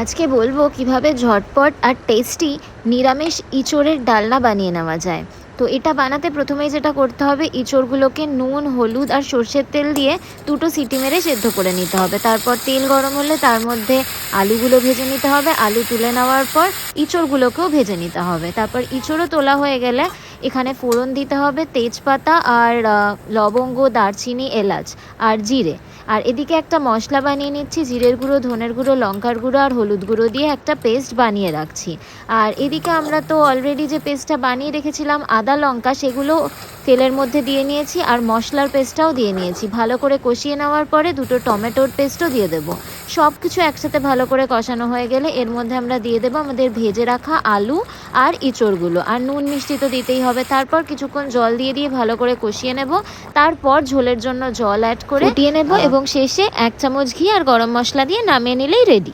আজকে বলব কীভাবে ঝটপট আর টেস্টি নিরামিষ ইঁচড়ের ডালনা বানিয়ে নেওয়া যায়। তো এটা বানাতে প্রথমেই যেটা করতে হবে, ইঁচড়গুলোকে নুন, হলুদ আর সর্ষের তেল দিয়ে দুটো সিটি মেরে সেদ্ধ করে নিতে হবে। তারপর তেল গরম হলে তার মধ্যে আলুগুলো ভেজে নিতে হবে। আলু তুলে নেওয়ার পর ইঁচড়গুলোকেও ভেজে নিতে হবে। তারপর ইঁচড়ও তোলা হয়ে গেলে এখানে ফোড়ন দিতে হবে, তেজপাতা আর লবঙ্গ, দারচিনি, এলাচ আর জিরে। আর এদিকে একটা মশলা বানিয়ে নিচ্ছি, জিরের গুঁড়ো, ধনের গুঁড়ো, লঙ্কার গুঁড়ো আর হলুদ গুঁড়ো দিয়ে একটা পেস্ট বানিয়ে রাখছি। আর এদিকে আমরা তো অলরেডি যে পেস্টটা বানিয়ে রেখেছিলাম, আদা, লঙ্কা, সেগুলো তেলের মধ্যে দিয়ে নিয়েছি আর মশলার পেস্টটাও দিয়ে নিয়েছি। ভালো করে কষিয়ে নেওয়ার পরে দুটো টমেটোর পেস্টও দিয়ে দেবো। সব কিছু একসাথে ভালো করে কষানো হয়ে গেলে এর মধ্যে আমরা দিয়ে দেবো আমাদের ভেজে রাখা আলু আর ইঁচড়গুলো। আর নুন মিষ্টি তো দিতেই হবে তারপর কিছুক্ষণ জল দিয়ে দিয়ে ভালো করে কষিয়ে নেব। তারপর ঝোলের জন্য জল অ্যাড করে দিয়ে নেব এবং শেষে এক চামচ ঘি আর গরম মশলা দিয়ে নামিয়ে নিলেই রেডি